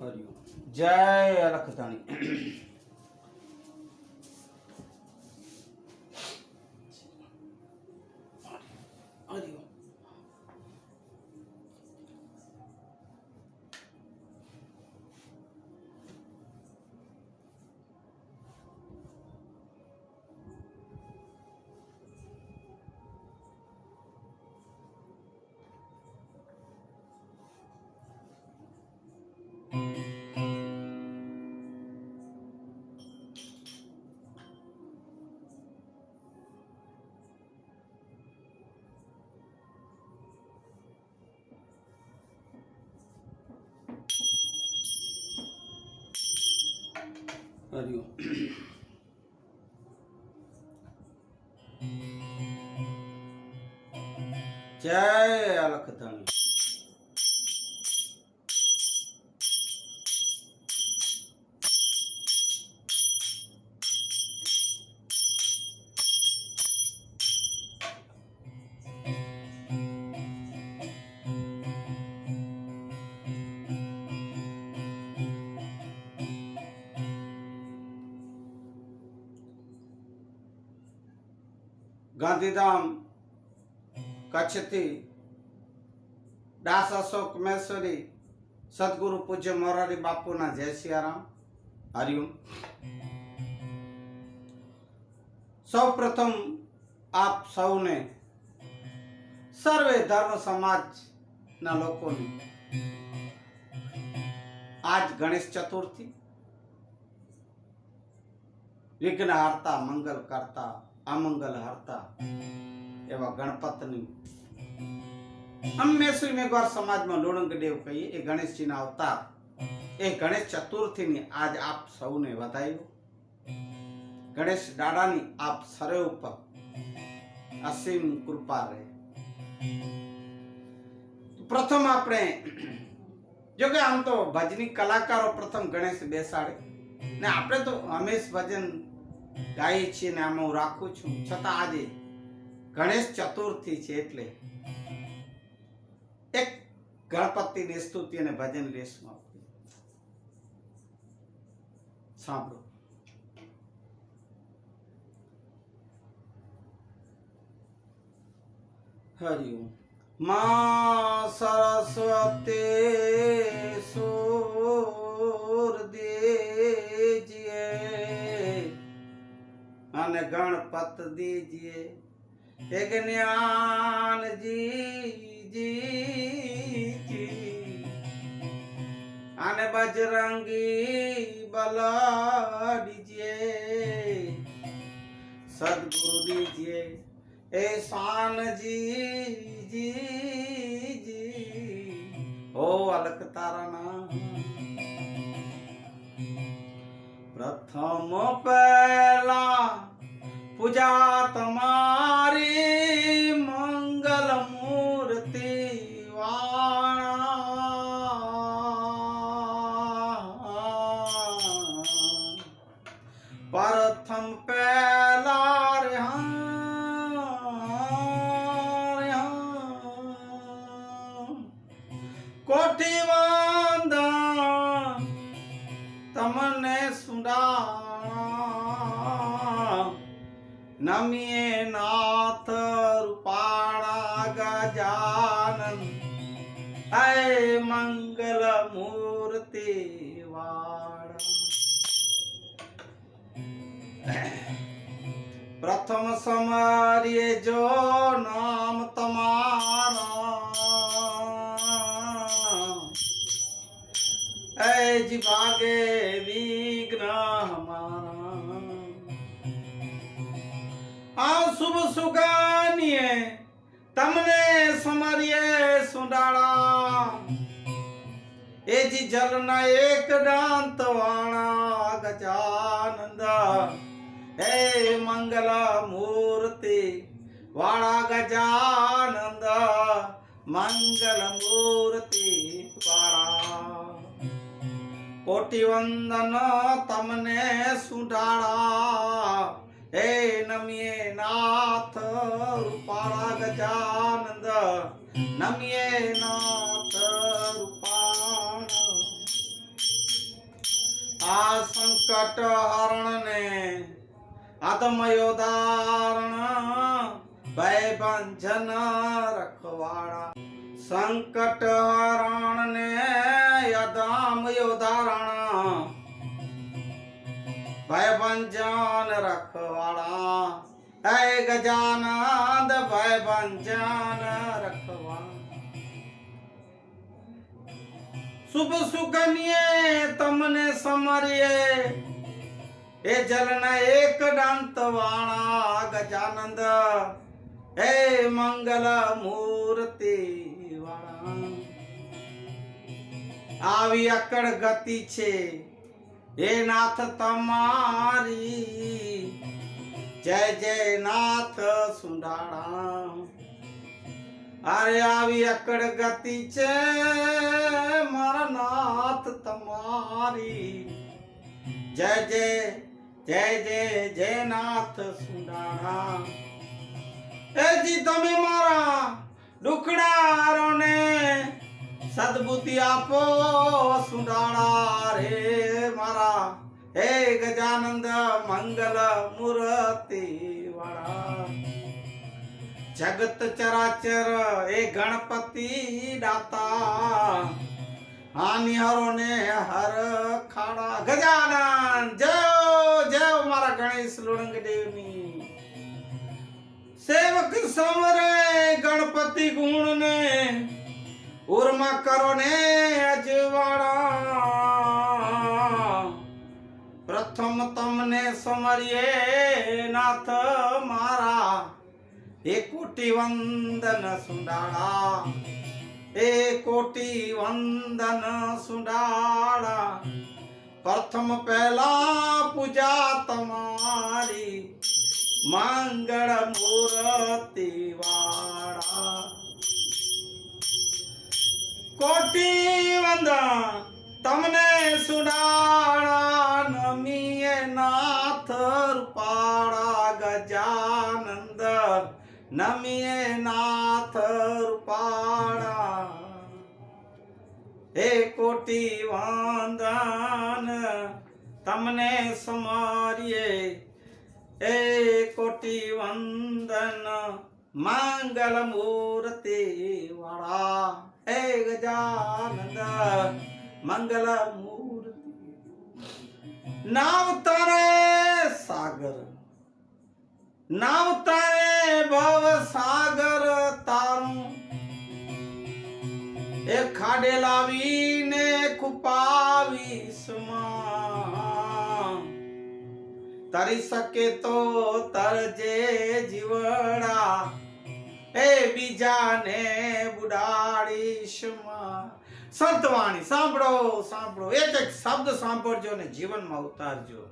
હરિઓમ જય અલખધાણી હરિઓમ હરિઓમ જય અલખધાણી ગાંધીધામ, કચ્છથી દાસ અશોક મહેશ્વરી સદગુરુ પૂજ્ય મોરારી બાપુના જય સિયારામ. હરિઓમ સૌ પ્રથમ આપ સૌને સર્વે ધર્મ સમાજના લોકોને આજ ગણેશ ચતુર્થી વિઘ્ન હારતા મંગલ કરતા અમંગલ હારતા એવા ગણપતની. અમે શ્રી મેઘવાર સમાજમાં લોણંગ દેવ કહીએ, એ ગણેશજીના અવતાર. એ ગણેશ ચતુર્થીની આજ આપ સૌને વધાવ્યું ગણેશ દાદાની આપ સરે ઉપર અસીમ કૃપા રહે. પ્રથમ આપણે, જો કે આમ તો ભજની કલાકારો પ્રથમ ગણેશ બેસાડે. ને આપણે તો હંમેશ ભજન ગાઈએ છીએ ને આમાં હું રાખું છું. છતાં આજે ગણેશ ચતુર્થી છે એટલે એક ગણપતિની સ્તુતિ અને ભજન લેશું આપણે. સાંભળો. હરિઓમ મા સરસ્વતી સુર દેજીએ અને ગણપત દીજીએ એ જ્ઞાન જી જી અને બજરંગી બલ દીજીએ સદગુરુ દીજીએ એ શાનજી જી જી ઓ અલક તારા પ્રથમ પહેલા પૂજા તમારી મંગલ મૂર્તિ પ્રથમ પહેલા રે હા નમીએ નાથ રૂપાળા ગજાનન. હે મંગલ મૂર્તિ પ્રથમ સમારીએ જો નામ તમારા. એ જી ભાગે વિઘ્ન હમારા આ શુભ સુગાનીએ. તમને સમરીએ સુંડાળા. એજી જલના એક દાંત વાણા, ગજાનંદ. હે મંગલ મૂર્તિ વાળા ગજાનંદ. મંગલ મૂર્તિ વાળા. કોટી વંદન તમને સુઢાળા હે નમીએ નાથ રૂપાળા ગજાનંદ નમીએ નાથ રૂપાળ આ સંકટ હરણને આત્મયો ધારણ ભય ભંજન રખવાડા સંકટ હરણને યદામયો ધારણ ભય ભંજન રખવાળા હે ગજાનંદ ભય ભંજન રખવાડા. શુભ સુકન્યે તમને સમરીએ. એ જલના એક દંત વાણા ગજાનંદ. હે મંગલ મૂર્તિ વાળા આવી અકડ ગતિ છે. હે નાથ તમારી, જય જય નાથ સુંડાળા અરે આવી અકડ ગતિ છે મારા નાથ તમારી. જય જય જય જય જય નાથ સુંડાળા એ જી તમે મારા દુખડારોને સદબુદ્ધિ આપો સુંડાળા રે મારા. હે ગજાનંદ મંગલ મૂર્તિ વાળા. જગત ચરાચર એ ગણપતિ દાતા. હાનિહરો ને હર ખાડા. ગજાનન જય જય મારા ગણેશ લુણંગ દેવની સેવક સમરે ગણપતિ ગુણ ને ઉર્મા કરો ને અજવાળા. પ્રથમ તમને સમરીએ નાથ મારા. એ કોટી વંદન સુંડાળા. એ કોટી વંદન સુંડાળા. પ્રથમ પહેલા પૂજા તમારી. મંગળ મૂર્તિ કોટી વંદન. તમને સુડાણા નમીએ નાથ રૂપાળા ગજાનંદ નમીએ નાથ રૂપાળા. હે કોટી વંદન, તમને સમારીએ. એ કોટી વંદન, મંગલ મૂર્તિ વાળા. હે ગજાનંદ મંગલ મૂર્તિ નાવ તારે સાગર તારે ભવ સાગર તારું એ ખાડે લાવીને સ્મા તરી શકે તો તરજે જીવડા એ બીજાને બુડાડીશમાં. સંતવાણી સાંભળો સાંભળો. એક એક શબ્દ સાંભળજો ને જીવનમાં ઉતારજો.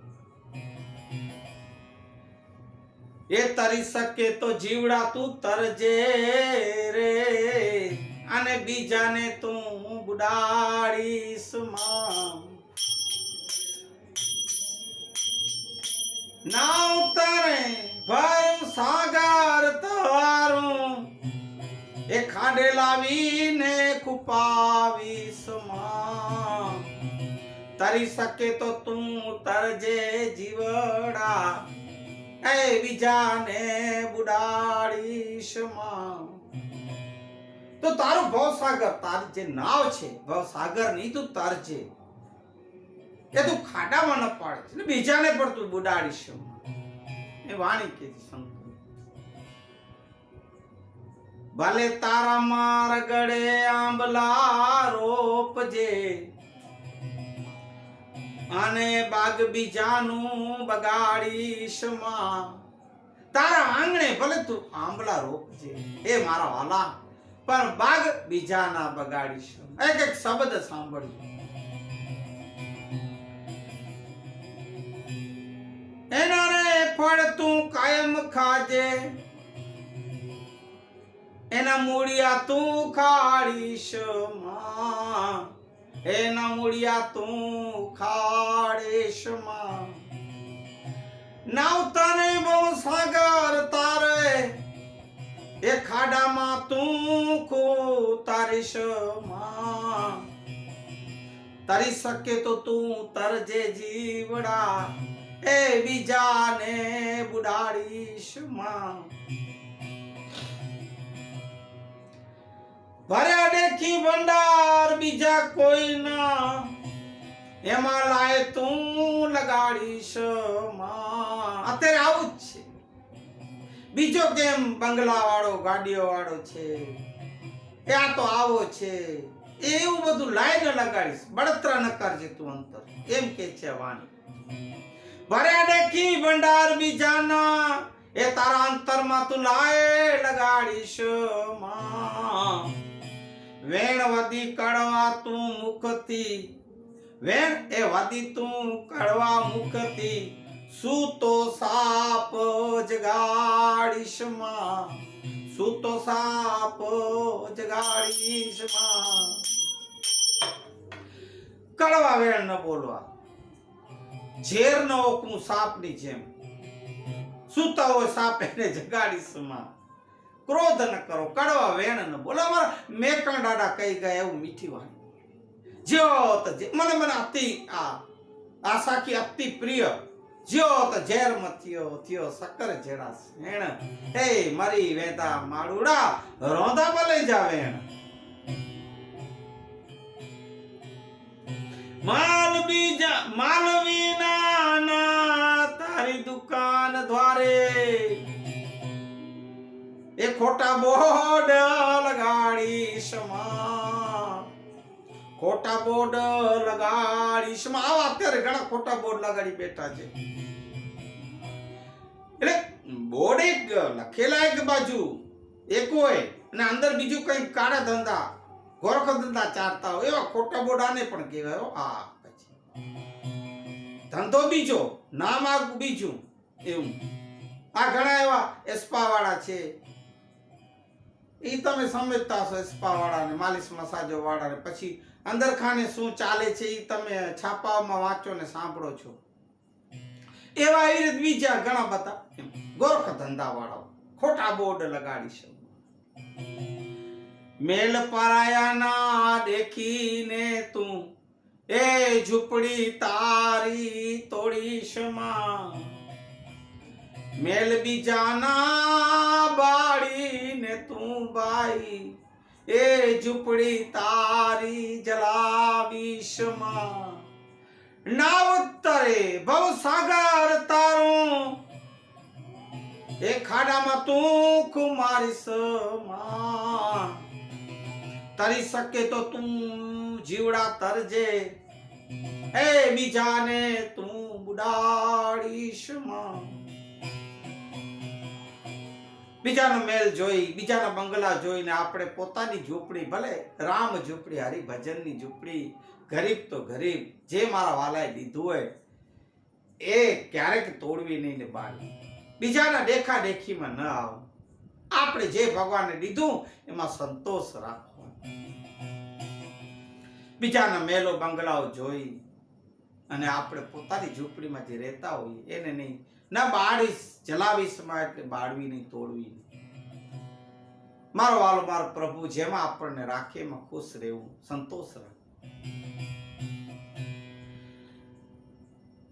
એ તરી શકે તો જીવડા તું તરજે રે. અને બીજાને તું બુડાડીશમાં ના ઉતરે ભર સાગર એ લાવીને ખુપાવી માં તરી શકે તો તું તરજે જીવડા. એ બીજાને બુડાડીશમાં તો તારું ભવસાગર, તાર જે નાવ છે, ભવસાગરની તું તરજે. એ તું ખાડામાં ન પાડે બીજાને પણ તું બુડાડીશ એ વાણી કે સંતો ભલે તારા માર ગળે આંબલા રોપજે, અને બાગ બીજાનું બગાડીશમાં. તારા આંગણે ભલે તું આંબલા રોપજે, એ મારા વાલા, પણ બાગ બીજાના બગાડીશ. એક એક શબ્દ સાંભળજો. એના રે ફળ તું કાયમ ખાજે એના મૂળિયા તું ખાડીશમાં. એના મૂળિયા તું ખાડીશમાં. નાવ તને બહુ સાગર તારે. એ ખાડામાં તું તારીશમાં. તરી શકે તો તું તરજે જીવડા. એ બીજાને બુડાડીશમાં. ભર્યા દેખી ભંડાર, બીજા કોઈ ના. એમાં લાય તું લગાડીશમાં. અત્યારે આવું જ છે. બીજો કેમ બંગલા વાળો ગાડીઓ વાળો છે આ તો આવો છે. એવું બધું લાઈને લગાડીશ. બળતરા ન કરજે તું અંતર. એમ કે છે વાણી. ભર્યા દેખી ભંડાર બીજાના એ તારા અંતરમાં તું લાય લગાડીશમાં. વેણ વદી કડવા તું મુખથી. વેણ એ વદી તું કડવા મુખથી. સૂતો સાપ જગાડીશમાં સૂતો સાપ જગાડીશમાં કડવા વેણ ન બોલવા. ઝેર ન ઓકું સાપની જેમ. સૂતા હોય સાપ એને જગાડીશમાં ક્રોધ ન કરો, કડવા વેણ ન બોલો. અમારા મેકણ કહી ગયા એવું મીઠી વાણી જ્યોત મને મને અતિ આ આ સાખી અતિ પ્રિય. જ્યોત ઝેર મથિયો થયો સકર જેડા શેણ હે મારી વેતા માળુડા રોંધા ભલે જાવેણ માલ બીજા માલવી ખોટા બોડ લગાડીશ ખોટા બોર્ડ લગાડીશમાં. આવા અત્યારે ઘણા ખોટા બોર્ડ લગાડી બેઠા છે. એટલે બોર્ડ એક લખેલા એક બાજુ, એક હોય, અને અંદર બીજું કઈ કાળા ધંધા, ગોરખ ધંધા ચારતા હોય, એવા ખોટા બોર્ડ આને પણ કહેવાય હો. ધંધો બીજો, નામ આગ બીજું, એવું. આ ઘણા એવા એસ્પા વાળા છે. એ તમે સમજતા હશો સ્પા વાળાને, માલિશ મસાજો વાળાને. પછી અંદર ખાને શું ચાલે છે એ તમે છાપાઓમાં વાંચો ને સાંભળો છો. એવા એ રીતે બીજા ઘણા બધા. ગોરખ ધંધા વાળાઓ. ખોટા બોર્ડ લગાડી છે. મેલ પરાયાના દેખીને તું એ ઝૂંપડી તારી તોડીશમાં. મેલ બીજાના બાળીને તું બાઈ. એ ઝૂંપડી તારી જલાવીશમાં ના ઉત્તરે તરે ભવ સાગર તારું. એ ખાડામાં તું કુમારીશમાં. તરી શકે તો તું જીવડા તરજે. એ બીજાને તું બુડાડીશમાં. બીજાનો મેલ જોઈ, બીજાના બંગલા જોઈને આપણે પોતાની ઝૂંપડી, ભલે રામ ઝૂંપડી, હરિભજનની ઝૂંપડી, ગરીબ તો ગરીબ, જે મારા વાલાએ લીધું હોય, એ ક્યારેક તોડવી નહીં ને બાળી. બીજાના દેખા દેખીમાં ન આવો. આપણે જે ભગવાને લીધું, એમાં સંતોષ રાખવો. બીજાના મેલો બંગલાઓ જોઈ અને આપણે પોતાની ઝૂંપડીમાં જે રહેતા હોઈએ, એને નહીં ના બાળીશ જલાવીશમાં એટલે બાળવી નહીં તોડવી નહીં મારો વાલો, મારો પ્રભુ, જેમાં આપણને રાખે, એમાં ખુશ રહેવું, સંતોષ રાખવું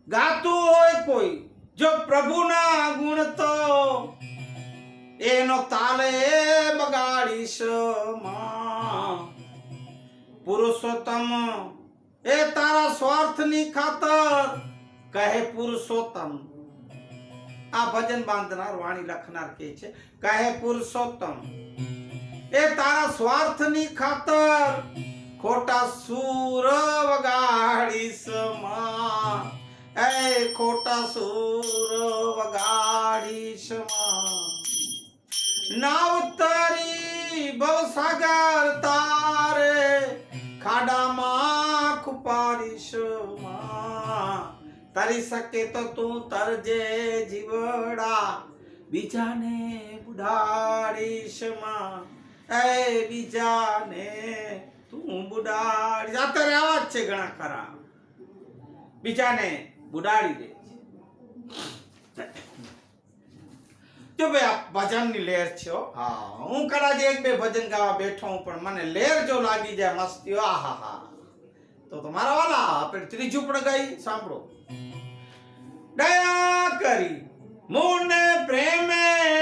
ગાતું હોય કોઈ, જો પ્રભુના ગુણ તો એનો તાલે બગાડીશ પુરુષોત્તમ, એ તારા સ્વાર્થની ખાતર કહે પુરુષોત્તમ આ ભજન બાંધનાર વાણી લખનાર કે છે? કહે પુરુષોત્તમ, એ તારા સ્વાર્થની ખાતર ખોટા સૂર વગાડીશ એ ખોટા સૂર વગાડીશમાં. નાવ તારી ભવસાગર તારે ખાડામાં ખુપારીશમાં. તરી શકે તો તું તરજે જીવડા બીજાને બુડાડીશમાં. એ બીજાને તું બુડાડી અત્યારે આવા જ છે ઘણા ખરા. બીજાને બુડાડી દે. તો જો ભાઈ આ ભજનની લહેર છે હો. હા. હું કદાચ એક બે ભજન ગાવા બેઠો હું પણ મને લહેર જો લાગી જાય મસ્તી આહા હા તો તમારા વાલા આપણે ત્રીજું પણ ગાઈ સાંભળો. દયા કરી. મૂળને પ્રેમે